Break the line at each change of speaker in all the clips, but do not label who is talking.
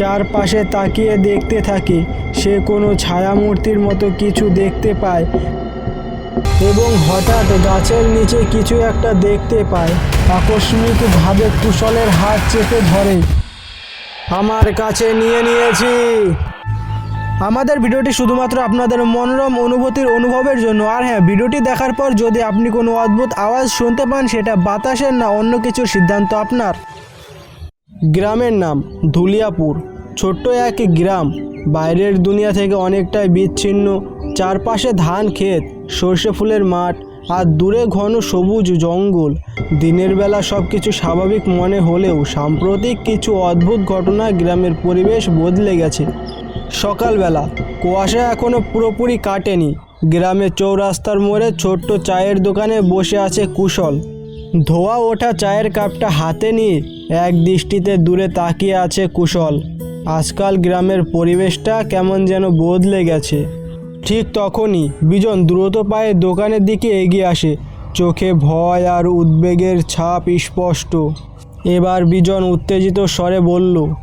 চারপাশে তাকিয়ে দেখতে থাকে। সে কোনো ছায়ামূর্তির মতো কিছু দেখতে পায় এবং হঠাৎ গাছের নিচে কিছু একটা দেখতে পায়। আকস্মিকভাবে কুশলের হাত চেপে ধরে। আমার কাছে নিয়ে নিয়েছি। আমাদের ভিডিওটি শুধুমাত্র আপনাদের মনোরম অনুভূতির অনুভবের জন্য। আর হ্যাঁ ভিডিওটি দেখার পর যদি আপনি কোনো অদ্ভুত আওয়াজ শুনতে পান, সেটা বাতাসের না, অন্য কিছুর সিদ্ধান্ত আপনার। গ্রামের নাম ধুলিয়াপুর। ছোট্ট এক গ্রাম, বাইরের দুনিয়া থেকে অনেকটাই বিচ্ছিন্ন, চারপাশে ধান ক্ষেত, সর্ষে ফুলের মাঠ আর দূরে ঘন সবুজ জঙ্গল। দিনের বেলা সব কিছু স্বাভাবিক মনে হলেও সাম্প্রতিক কিছু অদ্ভুত ঘটনা গ্রামের পরিবেশ বদলে গেছে। সকালবেলা, কুয়াশা এখনও পুরোপুরি কাটেনি। গ্রামের চৌরাস্তার মোড়ে ছোট্ট চায়ের দোকানে বসে আছে কুশল। ধোয়া ওঠা চায়ের কাপটা হাতে নিয়ে এক দৃষ্টিতে দূরে তাকিয়ে আছে কুশল। আজকাল গ্রামের পরিবেশটা কেমন যেন বদলে গেছে। ঠিক তখনই বিজন দ্রুত পায়ে দোকানের দিকে এগিয়ে আসে। চোখে ভয় আর উদ্বেগের ছাপ স্পষ্ট। এবার বিজন উত্তেজিত স্বরে বলল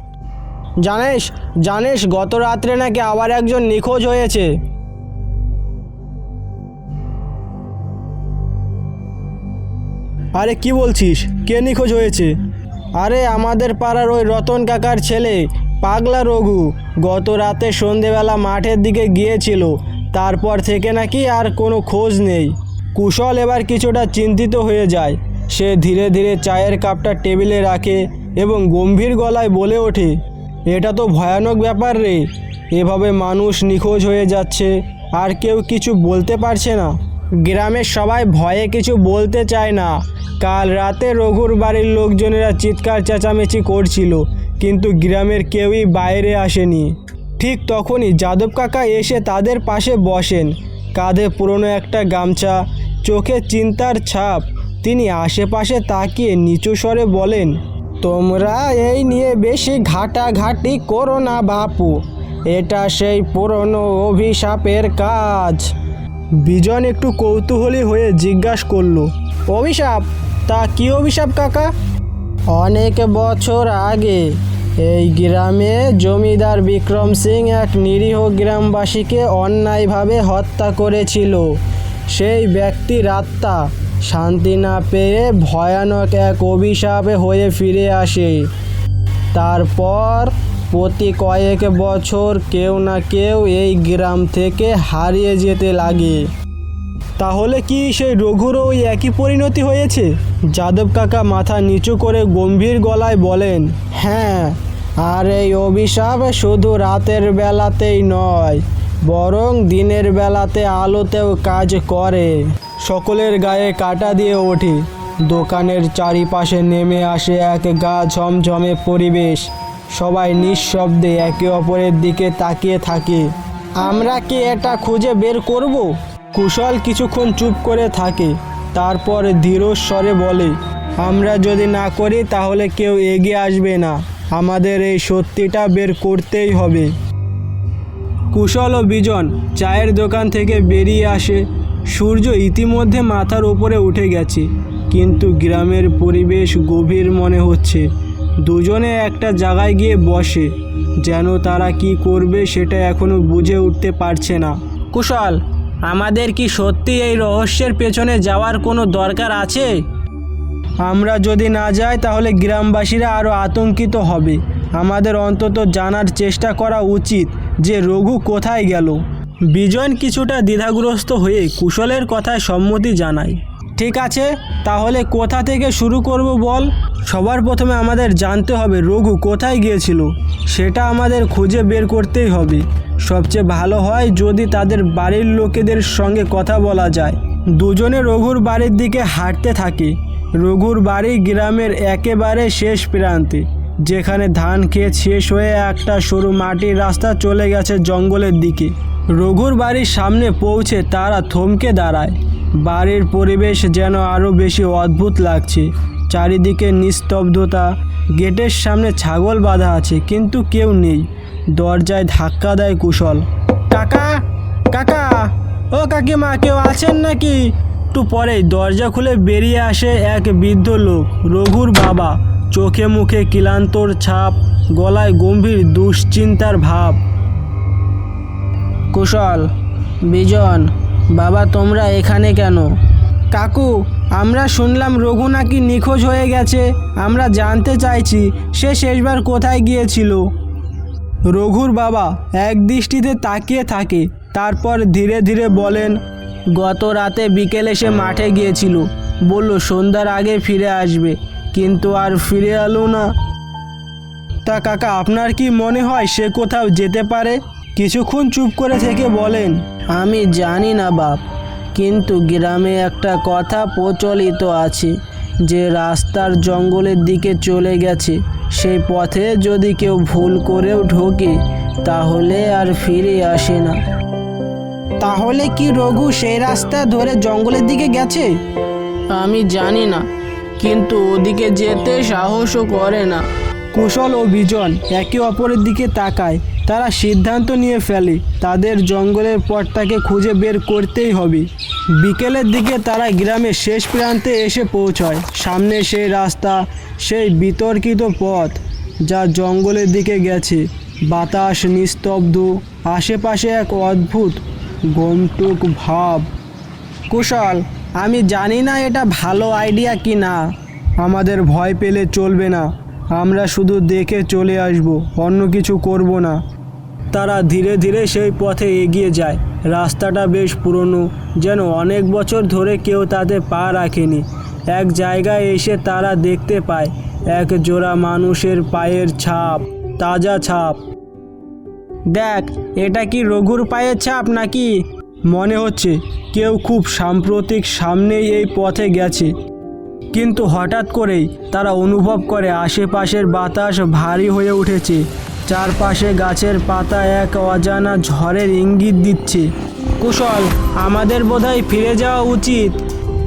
জানিস জানিস গত রাত্রে নাকি আবার একজন নিখোঁজ হয়েছে? আরে, কি বলছিস? কে নিখোঁজ হয়েছে? আরে, আমাদের পাড়ার ওই রতন কাকার ছেলে। পাগলা রঘু গত রাতে সন্ধেবেলা মাঠের দিকে গিয়েছিল, তারপর থেকে নাকি আর কোনো খোঁজ নেই। কুশল এবার কিছুটা চিন্তিত হয়ে যায়। সে ধীরে ধীরে চায়ের কাপটা টেবিলে রাখে এবং গম্ভীর গলায় বলে ওঠে, এটা তো ভয়ানক ব্যাপার রে, এভাবে মানুষ নিখোঁজ হয়ে যাচ্ছে, আর কেউ কিছু বলতে পারছে না। গ্রামের সবাই ভয়ে কিছু বলতে চায় না। কাল রাতে রঘুর বাড়ির লোকজনেরা চিৎকার চেঁচামেচি করছিল কিন্তু গ্রামের কেউই বাইরে আসেনি। ঠিক তখনই যাদব কাকা এসে তাদের পাশে বসেন। কাঁধে পুরনো একটা গামছা, চোখে চিন্তার ছাপ। তিনি আশেপাশে তাকিয়ে নিচু স্বরে বলেন, তোমরা এই নিয়ে বেশি ঘাটাঘাটি করো না বাপু। এটা সেই পুরনো অভিশাপের কাজ। বিজন একটু কৌতূহলী হয়ে জিজ্ঞাসা করল, অভিশাপ? তা কি অভিশাপ কাকা? অনেক বছর আগে এই গ্রামে জমিদার বিক্রম সিং এক নিরীহ গ্রামবাসীকে অন্যায়ভাবে হত্যা করেছিল। সেই ব্যক্তির আত্মা শান্তি না পেয়ে ভয়ানক এক অভিশাপে হয়ে ফিরে আসে। তারপর প্রতি কয়েক বছর কেউ না কেউ এই গ্রাম থেকে হারিয়ে যেতে লাগে। তাহলে কি সেই রঘুরও ওই একই পরিণতি হয়েছে? যাদব কাকা মাথা নিচু করে গম্ভীর গলায় বলেন হ্যাঁ আর এই অভিশাপ শুধু রাতের বেলাতেই নয়, বরং দিনের বেলাতে আলোতেও কাজ করে। সকলের গায়ে কাটা দিয়ে ওঠে, দোকানের চারিপাশে নেমে আসে এক গা ঝমঝমে পরিবেশ, সবাই নিঃশব্দে একে অপরের দিকে তাকিয়ে থাকে। আমরা কি এটা খুঁজে বের করব? কুশল কিছুক্ষণ চুপ করে থাকে। তারপর ধীর বলে, আমরা যদি না করি তাহলে কেউ এগিয়ে আসবে না। আমাদের এই সত্যিটা বের করতেই হবে। কুশল ও বিজন চায়ের দোকান থেকে বেরিয়ে আসে। সূর্য ইতিমধ্যে মাথার উপরে উঠে গেছে, কিন্তু গ্রামের পরিবেশ গভীর মনে হচ্ছে। দুজনে একটা জায়গায় গিয়ে বসে, যেন তারা কি করবে সেটা এখনও বুঝে উঠতে পারছে না। কুশল আমাদের কি সত্যি এই রহস্যের পেছনে যাওয়ার কোনো দরকার আছে? আমরা যদি না যাই, তাহলে গ্রামবাসীরা আরও আতঙ্কিত হবে। আমাদের অন্তত জানার চেষ্টা করা উচিত যে রঘু কোথায় গেল। বিজয়ন কিছুটা দ্বিধাগ্রস্ত হয়ে কুশলের কথায় সম্মতি জানায়। ঠিক আছে? তাহলে কোথা থেকে শুরু করব বল? সবার প্রথমে আমাদের জানতে হবে রঘু কোথায় গিয়েছিল। সেটা আমাদের খুঁজে বের করতেই হবে। সবচেয়ে ভালো হয় যদি তাদের বাড়ির লোকেদের সঙ্গে কথা বলা যায়। দুজনে রঘুর বাড়ির দিকে হাঁটতে থাকে। রঘুর বাড়ি গ্রামের একেবারে শেষ প্রান্তে, যেখানে ধান ক্ষেত শেষ হয়ে একটা সরু মাটির রাস্তা চলে গেছে জঙ্গলের দিকে। রঘুর বাড়ির সামনে পৌঁছে তারা থমকে দাঁড়ায়। বাড়ির পরিবেশ যেন আরও বেশি অদ্ভুত লাগছে। চারিদিকে নিস্তব্ধতা, গেটের সামনে ছাগল বাঁধা আছে, কিন্তু কেউ নেই। দরজায় ধাক্কা দেয় কুশল। কাকা কাকা, ও কাকিমা, কেউ আছেন নাকি? একটু পরেই দরজা খুলে বেরিয়ে আসে এক বৃদ্ধ লোক, রঘুর বাবা। চোখে মুখে ক্লান্তর ছাপ, গলায় গম্ভীর দুশ্চিন্তার ভাব। কুশল, বিজন বাবা, তোমরা এখানে কেন? কাকু, আমরা শুনলাম রঘু নাকি নিখোঁজ হয়ে গেছে। আমরা জানতে চাইছি সে শেষবার কোথায় গিয়েছিল। রঘুর বাবা এক দৃষ্টিতে তাকিয়ে থাকে, তারপর ধীরে ধীরে বলেন, গত রাতে বিকেলে সে মাঠে গিয়েছিল। বলল, সন্ধ্যার আগে ফিরে আসবে, কিন্তু আর ফিরে এলো না। তা কাকা, আপনার কি মনে হয় সে কোথাও যেতে পারে? কিছুক্ষণ চুপ করে থেকে বলেন আমি জানি না বাপ কিন্তু গ্রামে একটা কথা প্রচলিত আছে যে রাস্তার জঙ্গলের দিকে চলে গেছে। সেই পথে যদি কেউ ভুল করেও ঢোকে তাহলে আর ফিরে আসে না। তাহলে কি রঘু সেই রাস্তা ধরে জঙ্গলের দিকে গেছে? আমি জানি না কিন্তু ওদিকে যেতে সাহসও করে না। কুশল ও বিজন একে অপরের দিকে তাকায়। তারা সিদ্ধান্ত নিয়ে ফেলে, তাদের জঙ্গলের পথটাকে খুঁজে বের করতেই হবে। বিকেলের দিকে তারা গ্রামের শেষ প্রান্তে এসে পৌঁছয়। সামনে সেই রাস্তা, সেই বিতর্কিত পথ যা জঙ্গলের দিকে গেছে। বাতাস নিস্তব্ধ, আশেপাশে এক অদ্ভুত গমটুক ভাব। কুশল, আমি জানি না এটা ভালো আইডিয়া কি না আমাদের ভয় পেলে চলবে না। আমরা শুধু দেখে চলে আসব, অন্য কিছু করব না। তারা ধীরে ধীরে সেই পথে এগিয়ে যায়। রাস্তাটা বেশ পুরনো, যেন অনেক বছর ধরে কেউ তাতে পা রাখেনি। এক জায়গায় এসে তারা দেখতে পায়, এক জোড়া মানুষের পায়ের ছাপ, তাজা ছাপ। দেখ, এটা কি রঘুর পায়ের ছাপ নাকি? মনে হচ্ছে কেউ খুব সাম্প্রতিক সামনেই এই পথে গেছে। কিন্তু হঠাৎ করেই তারা অনুভব করে আশেপাশের বাতাস ভারী হয়ে উঠেছে। চারপাশে গাছের পাতা এক অজানা ঝড়ের ইঙ্গিত দিচ্ছে। কুশল, আমাদের বোধহয় ফিরে যাওয়া উচিত।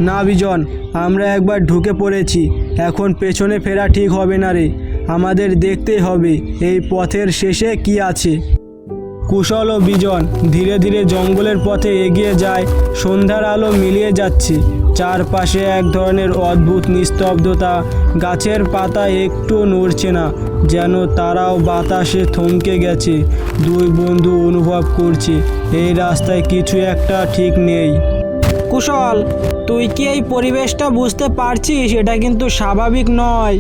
না, বিজন, আমরা একবার ঢুকে পড়েছি। এখন পেছনে ফেরা ঠিক হবে না রে। আমাদের দেখতেই হবে, এই পথের শেষে কি আছে। কুশল ও বিজন ধীরে ধীরে জঙ্গলের পথে এগিয়ে যায় সন্ধ্যার আলো মিলিয়ে যাচ্ছে। চারপাশে এক ধরনের অদ্ভুত নিস্তব্ধতা গাছের পাতা একটু নড়ছে না যেন তারাও বাতাসে থমকে গেছে। দুই বন্ধু অনুভব করছে এই রাস্তায় কিছু একটা ঠিক নেই। কুশল তুই কি এই পরিবেশটা বুঝতে পারছিস? এটা কিন্তু স্বাভাবিক নয়।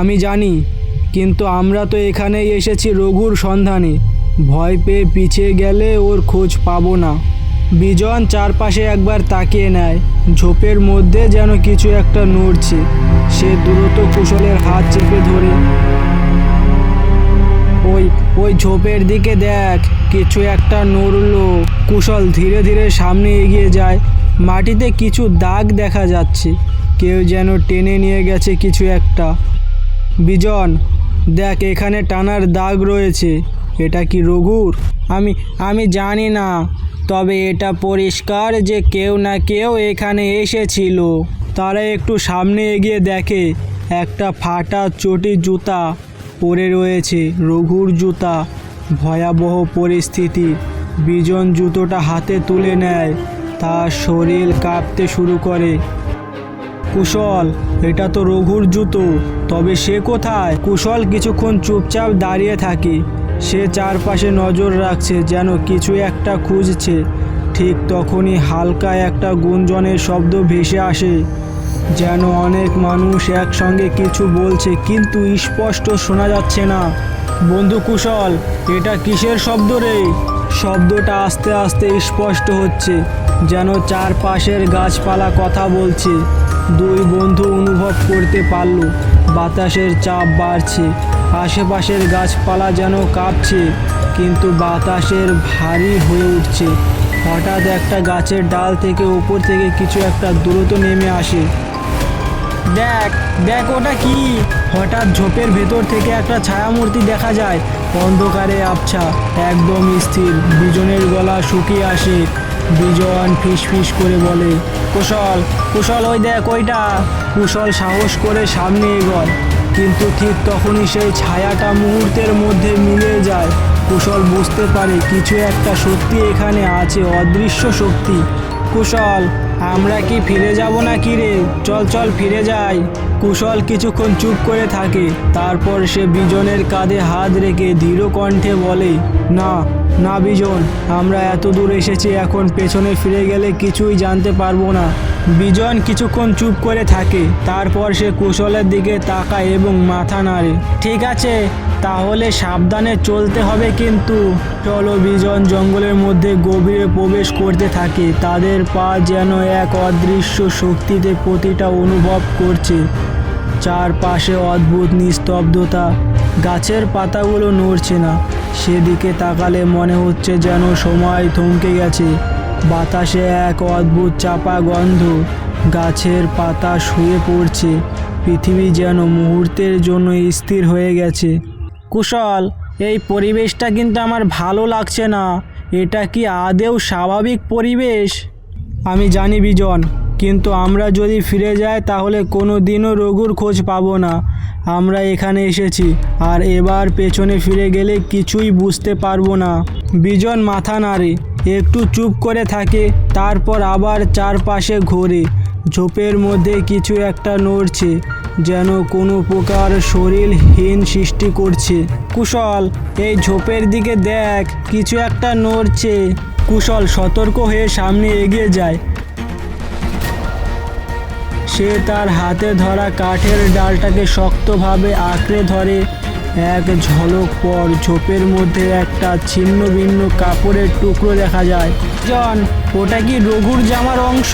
আমি জানি কিন্তু আমরা তো এখানেই এসেছি রঘুর সন্ধানে। ভয় পেয়ে পিছিয়ে গেলে ওর খোঁজ পাবো না। বিজন চারপাশে একবার তাকিয়ে নেয়, ঝোপের মধ্যে যেন কিছু একটা নড়ছে। সে দ্রুত কুশলের হাত চেপে ধরে, ওই ওই ঝোপের দিকে দেখ, কিছু একটা নড়লো। কুশল ধীরে ধীরে সামনে এগিয়ে যায়, মাটিতে কিছু দাগ দেখা যাচ্ছে, কেউ যেন টেনে নিয়ে গেছে কিছু একটা। বিজন, দেখ, এখানে টানার দাগ রয়েছে। এটা কি রঘুর? আমি আমি জানি না। তবে এটা পরিষ্কার যে কেউ না কেউ এখানে এসেছিল। তারা একটু সামনে এগিয়ে দেখে, একটা ফাটা চটি জুতা পরে রয়েছে, রঘুর জুতা। ভয়াবহ পরিস্থিতি। বিজন জুতোটা হাতে তুলে নেয়, তার শরীর কাঁপতে শুরু করে। কুশল, এটা তো রঘুর জুতো, তবে সে কোথায়? কুশল কিছুক্ষণ চুপচাপ দাঁড়িয়ে থাকে। সে চারপাশে নজর রাখছে যেন কিছু একটা খুঁজছে। ঠিক তখনই হালকা একটা গুঞ্জনের শব্দ ভেসে আসে, যেন অনেক মানুষ একসঙ্গে কিছু বলছে কিন্তু স্পষ্ট শোনা যাচ্ছে না। বন্ধু কুশল, এটা কিসের শব্দ রে? শব্দটা আস্তে আস্তে স্পষ্ট হচ্ছে, যেন চারপাশের গাছপালা কথা বলছে। দুই বন্ধু অনুভব করতে পারল, বাতাসের চাপ বাড়ছে আশেপাশের গাছপালা যেন কাঁপছে, কিন্তু বাতাসের ভারী হয়ে উঠছে। হঠাৎ একটা গাছের ডাল থেকে উপর থেকে কিছু একটা দ্রুত নেমে আসে। দেখ দেখ ওটা কি? হঠাৎ ঝোপের ভেতর থেকে একটা ছায়ামূর্তি দেখা যায়। অন্ধকারে আবছা, একদম স্থির, বিজনের গলা শুকিয়ে আসে। বিজন ফিস ফিস করে বলে, কুশল কুশল, ওই দেখ ওইটা। কুশল সাহস করে সামনে এগোয়। কিন্তু ঠিক তখনই সেই ছায়াটা মুহূর্তের মধ্যে মিলে যায়। কুশল বুঝতে পারে কিছু একটা সত্যি এখানে আছে, অদৃশ্য শক্তি। কুশল, আমরা কি ফিরে যাব না কি রে? চল চল, ফিরে যাই। কুশল কিছুক্ষণ চুপ করে থাকে। তারপর সে বিজনের কাঁধে হাত রেখে দৃঢ় কণ্ঠে বলে, না না বিজন, আমরা এত দূর এসেছি, এখন পেছনে ফিরে গেলে কিছুই জানতে পারব না। বিজন কিছুক্ষণ চুপ করে থাকে, তারপর সে কুশলের দিকে তাকায় এবং মাথা নাড়ে। ঠিক আছে, তাহলে সাবধানে চলতে হবে কিন্তু। চলো বিজন, জঙ্গলের মধ্যে গভীরে প্রবেশ করতে থাকে। তাদের পা যেন এক অদৃশ্য শক্তিতে প্রতিটা অনুভব করছে। চারপাশে অদ্ভুত নিস্তব্ধতা। গাছের পাতাগুলো নড়ছে না। সেদিকে তাকালে মনে হচ্ছে যেন সময় থমকে গেছে। বাতাসে এক অদ্ভুত চাপা গন্ধ গাছের পাতা শুয়ে পড়ছে। পৃথিবী যেন মুহূর্তের জন্য স্থির হয়ে গেছে। কুশল, এই পরিবেশটা কিন্তু আমার ভালো লাগছে না। এটা কি আদেও স্বাভাবিক পরিবেশ? আমি জানি বিজন। কিন্তু আমরা যদি ফিরে যাই, তাহলে কোনো দিনও রঘুর খোঁজ পাবো না। আমরা এখানে এসেছি, আর এবার পেছনে ফিরে গেলে কিছুই বুঝতে পারব না। বিজন মাথা নাড়ে, একটু চুপ করে থাকে, তারপর আবার চারপাশে ঘোরে। ঝোপের মধ্যে কিছু একটা নড়ছে, যেন কোনো প্রকার শরীরহীন সৃষ্টি করছে। কুশল, এই ঝোপের দিকে দেখ, কিছু একটা নড়ছে। কুশল সতর্ক হয়ে সামনে এগিয়ে যায়। সে তার হাতে ধরা কাঠের ডালটাকে শক্তভাবে আঁকড়ে ধরে। এক ঝলক পর ঝোপের মধ্যে একটা ছিন্ন ভিন্ন কাপড়ের টুকরো দেখা যায়। জন, ওটা কি রঘুর জামার অংশ?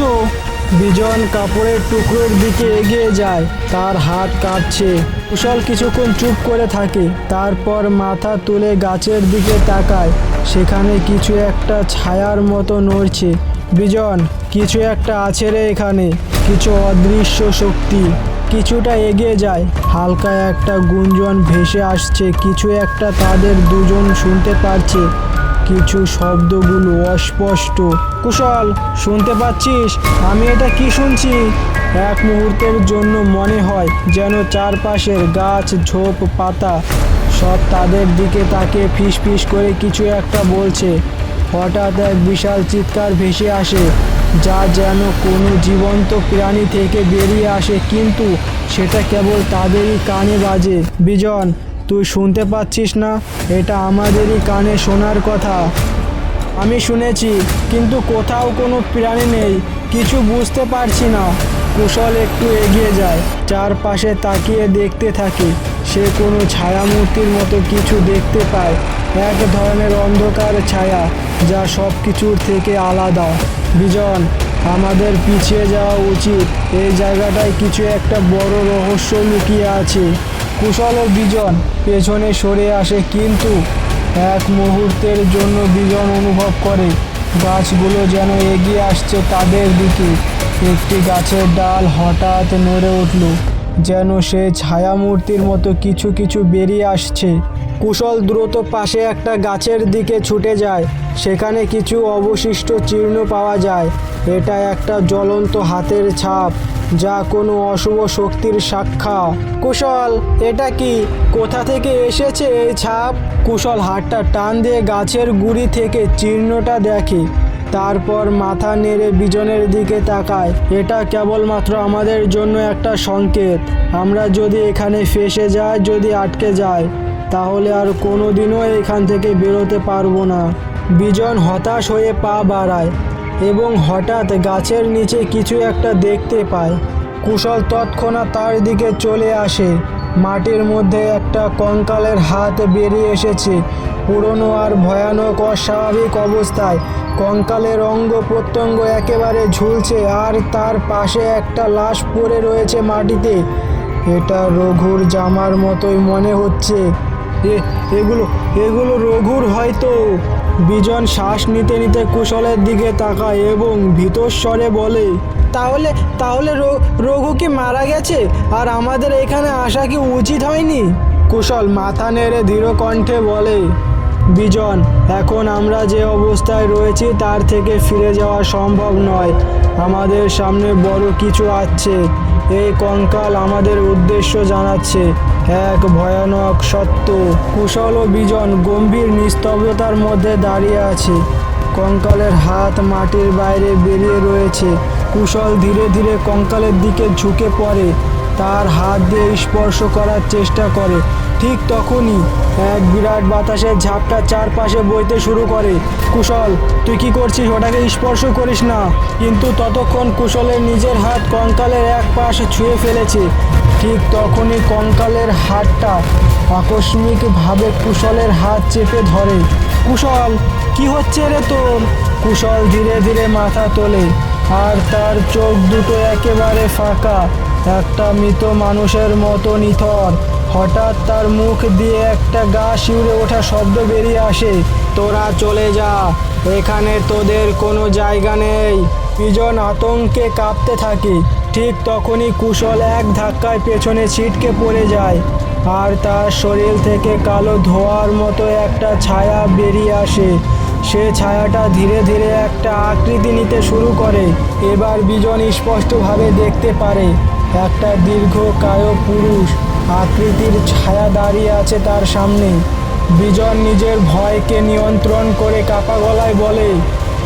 বিজন কাপড়ের টুকরোর দিকে এগিয়ে যায়, তার হাত কাঁপছে। কুশল কিছুক্ষণ চুপ করে থাকে, তারপর মাথা তুলে গাছের দিকে তাকায়। সেখানে কিছু একটা ছায়ার মতো নড়ছে। বিজন, কিছু একটা আছে রে এখানে। কিছু অদৃশ্য শক্তি কিছুটা এগিয়ে যায়। হালকা একটা গুঞ্জন ভেসে আসছে, কিছু একটা তাদের দুজন শুনতে পারছে। কিছু শব্দগুলো অস্পষ্ট। কুশল, শুনতে পাচ্ছিস? আমি এটা কি শুনছি? এক মুহূর্তের জন্য মনে হয় যেন চারপাশের গাছ, ঝোপ, পাতা সব তাদের দিকে তাকে ফিস ফিস করে কিছু একটা বলছে। হঠাৎ এক বিশাল চিৎকার ভেসে আসে। যা যেন কোনো জীবন্ত প্রাণী থেকে বেরিয়ে আসে, কিন্তু সেটা কেবল তাদেরই কানে বাজে। বিজন, তুই শুনতে পাচ্ছিস না? এটা আমাদেরই কানে শোনার কথা। আমি শুনেছি, কিন্তু কোথাও কোনো প্রাণী নেই, কিছু বুঝতে পারছি না। কুশল একটু এগিয়ে যায়, চারপাশে তাকিয়ে দেখতে থাকে। সে কোনো ছায়ামূর্তির মতো কিছু দেখতে পায়। এক ধরনের অন্ধকার ছায়া, যা সব কিছুর থেকে আলাদা। বিজন, আমাদের পিছিয়ে যাওয়া উচিত। এই জায়গাটায় কিছু একটা বড় রহস্য লুকিয়ে আছে। কুশল ও বিজন, পেছনে সরে আসে কিন্তু এক মুহূর্তের জন্য বিজন অনুভব করে। গাছগুলো যেন এগিয়ে আসছে তাদের দিকে। একটি গাছের ডাল হঠাৎ নড়ে উঠল, যেন সে ছায়ামূর্তির মতো কিছু কিছু বেরিয়ে আসছে। কুশল দ্রুত পাশে একটা গাছের দিকে ছুটে যায়। সেখানে কিছু অবশিষ্ট চিহ্ন পাওয়া যায়। এটা একটা জ্বলন্ত হাতের ছাপ, যা কোনো অশুভ শক্তির সাক্ষা কুশল, এটা কি? কোথা থেকে এসেছে এই ছাপ? কুশল হাতটা টান দিয়ে গাছের গুড়ি থেকে চিহ্নটা দেখে, তারপর মাথা নেড়ে বিজনের দিকে তাকায়। এটা কেবলমাত্র আমাদের জন্য একটা সংকেত। আমরা যদি এখানে ফেসে যাই, যদি আটকে যায় তাহলে আর কোনোদিনও এখান থেকে বেরোতে পারব না। বিজন হতাশ হয়ে পা বাড়ায় এবং হঠাৎ গাছের নিচে কিছু একটা দেখতে পায়। কুশল তৎক্ষণাৎ তার দিকে চলে আসে। মাটির মধ্যে একটা কঙ্কালের হাত বেরিয়ে এসেছে। পুরনো আর ভয়ানক অস্বাভাবিক অবস্থায় কঙ্কালের অঙ্গ প্রত্যঙ্গ একেবারে ঝুলছে আর তার পাশে একটা লাশ পড়ে রয়েছে মাটিতে। এটা রঘুর জামার মতোই মনে হচ্ছে। এ, এগুলো এগুলো রঘুর হয়তো। বিজন শ্বাস নিতে নিতে কুশলের দিকে তাকায় এবং ভীতস্বরে বলে, তাহলে তাহলে রঘু কি মারা গেছে? আর আমাদের এখানে আসা কি উচিত হয়নি? কুশল মাথা নেড়ে দৃঢ় কণ্ঠে বলে, বিজন, এখন আমরা যে অবস্থায় রয়েছি তার থেকে ফিরে যাওয়া সম্ভব নয়। আমাদের সামনে বড় কিছু আছে। এই কঙ্কাল আমাদের উদ্দেশ্য জানাচ্ছে। এক ভয়ানক সত্য। কুশল ও বিজন গম্ভীর নিস্তব্ধতার মধ্যে দাঁড়িয়ে আছে। কঙ্কালের হাত মাটির বাইরে বেরিয়ে রয়েছে। কুশল ধীরে ধীরে কঙ্কালের দিকে ঝুঁকে পড়ে। তার হাত দিয়ে স্পর্শ করার চেষ্টা করে। ঠিক তখনই এক বিরাট বাতাসের ঝাপটা চারপাশে বইতে শুরু করে। কুশল, তুই কি করছিস? ওটাকে স্পর্শ করিস না। কিন্তু ততক্ষণ কুশলের নিজের হাত কঙ্কালের এক পাশ ছুঁয়ে ফেলেছে। ঠিক তখনই কঙ্কালের হাতটা আকস্মিকভাবে কুশলের হাত চেপে ধরে। কুশল, কি হচ্ছে রে তোর? কুশল ধীরে ধীরে মাথা তোলে। আর তার চোখ দুটো একেবারে ফাঁকা। একটা মৃত মানুষের মতো নিথর। হঠাৎ তার মুখ দিয়ে একটা গা শিউরে ওঠা শব্দ বেরিয়ে আসে। তোরা চলে যা, এখানে তোদের কোনো জায়গা নেই। পিজন আতঙ্কে কাঁপতে থাকে। ঠিক তখনই কুশল এক ধাক্কায় পেছনে ছিটকে পড়ে যায় আর তার শরীর থেকে কালো ধোয়ার মতো একটা ছায়া বেরিয়ে আসে। সে ছায়াটা ধীরে ধীরে একটা আকৃতি নিতে শুরু করে। এবার বিজন স্পষ্টভাবে দেখতে পারে, একটা দীর্ঘ কায় পুরুষ আকৃতির ছায়া দাঁড়িয়ে আছে তার সামনে। বিজন নিজের ভয়কে নিয়ন্ত্রণ করে কাপা গলায় বলে,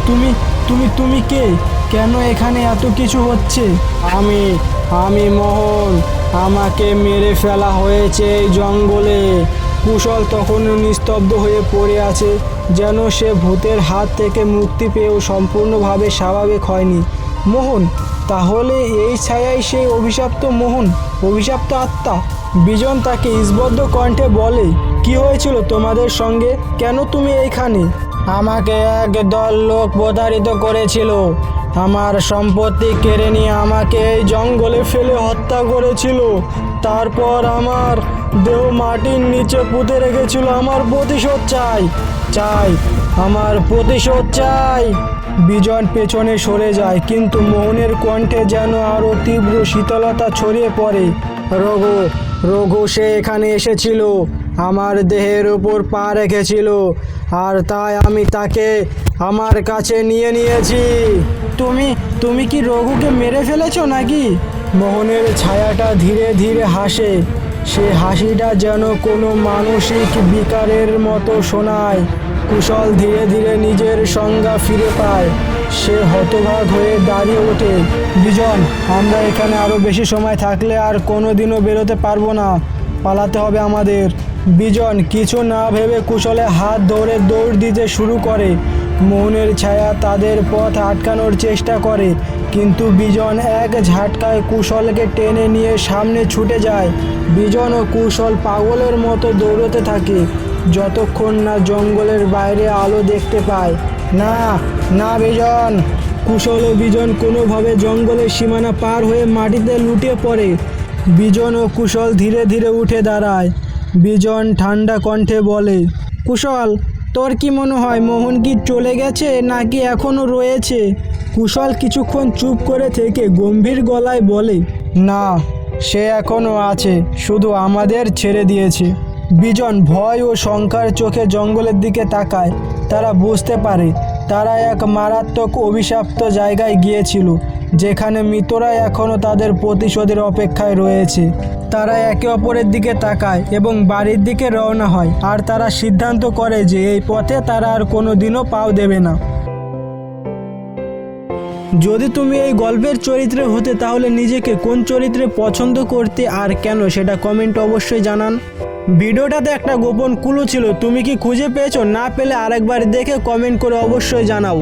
তুমি তুমি তুমি কে? কেন এখানে এত কিছু হচ্ছে? আমি আমি মোহন আমাকে মেরে ফেলা হয়েছে এই জঙ্গলে। কুশল তখনও নিস্তব্ধ হয়ে পড়ে আছে, যেন সে ভূতের হাত থেকে মুক্তি পেয়েও সম্পূর্ণভাবে স্বাভাবিক হয়নি। মোহন, তাহলে এই ছায়াই সেই অভিশপ্ত মোহন, অভিশপ্ত আত্মা? বিজন তাকে ইসবদ্ধ কণ্ঠে বলে, কি হয়েছিল তোমাদের সঙ্গে? কেন তুমি এইখানে? আমাকে এক দল লোক প্রতারিত করেছিল। আমার সম্পত্তি কেড়ে নিয়ে আমাকে এই জঙ্গলে ফেলে হত্যা করেছিল। তারপর আমার দেহ মাটির নিচে পুঁতে রেখেছিল, আমার প্রতিশোধ চাই চাই, আমার প্রতিশোধ চাই। বিজন পেছনে সরে যায়, কিন্তু মোহনের কণ্ঠে যেন আরও তীব্র শীতলতা ছড়িয়ে পড়ে। রঘু রঘু, সে এখানে এসেছিল। আমার দেহের উপর পা রেখেছিল, আর তাই আমি তাকে আমার কাছে নিয়ে নিয়েছি। তুমি তুমি কি রঘুকে মেরে ফেলেছো নাকি? মোহনের ছায়াটা ধীরে ধীরে হাসে। সে হাসিটা যেন কোনো মানসিক বিকারের মতো শোনায়। কুশল ধীরে ধীরে নিজের সংজ্ঞা ফিরে পায়। সে হতভাগ হয়ে দাঁড়িয়ে ওঠে। বিজন, আমরা এখানে আরও বেশি সময় থাকলে আর কোনো দিনও বেরোতে পারব না। পালাতে হবে আমাদের। বিজন কিছু না ভেবে কুশলে হাত ধরে দৌড় দিতে শুরু করে। মোহনের ছায়া তাদের পথ আটকানোর চেষ্টা করে, কিন্তু বিজন এক ঝাটকায় কুশলকে টেনে নিয়ে সামনে ছুটে যায়। বিজন ও কুশল পাগলের মতো দৌড়তে থাকে, যতক্ষণ না জঙ্গলের বাইরে আলো দেখতে পায়। না না বিজন! কুশল ও বিজন কোনোভাবে জঙ্গলের সীমানা পার হয়ে মাটিতে লুটিয়ে পড়ে। বিজন ও কুশল ধীরে ধীরে উঠে দাঁড়ায়। বিজন ঠান্ডা কণ্ঠে বলে, কুশল, তোর কি মনে হয় মোহন কি চলে গেছে নাকি এখনও রয়েছে? কুশল কিছুক্ষণ চুপ করে থেকে গম্ভীর গলায় বলে, না, সে এখনও আছে, শুধু আমাদের ছেড়ে দিয়েছে। বিজন ভয় ও শঙ্কার চোখে জঙ্গলের দিকে তাকায়। তারা বুঝতে পারে, তারা এক মারাত্মক অভিশাপ্ত জায়গায় গিয়েছিল, যেখানে মৃতরা এখনও তাদের প্রতিশোধের অপেক্ষায় রয়েছে। তারা একে অপরের দিকে তাকায় এবং বাড়ির দিকে রওনা হয়। আর তারা সিদ্ধান্ত করে যে এই পথে তারা আর কোনো দিনও পাও দেবে না। যদি তুমি এই গল্পের চরিত্রে হতে, তাহলে নিজেকে কোন চরিত্রে পছন্দ করতে আর কেন, সেটা কমেন্ট অবশ্যই জানান। ভিডিওটাতে একটা গোপন কুলো ছিল, তুমি কি খুঁজে পেয়েছ? না পেলে আরেকবার দেখে কমেন্ট করে অবশ্যই জানাও।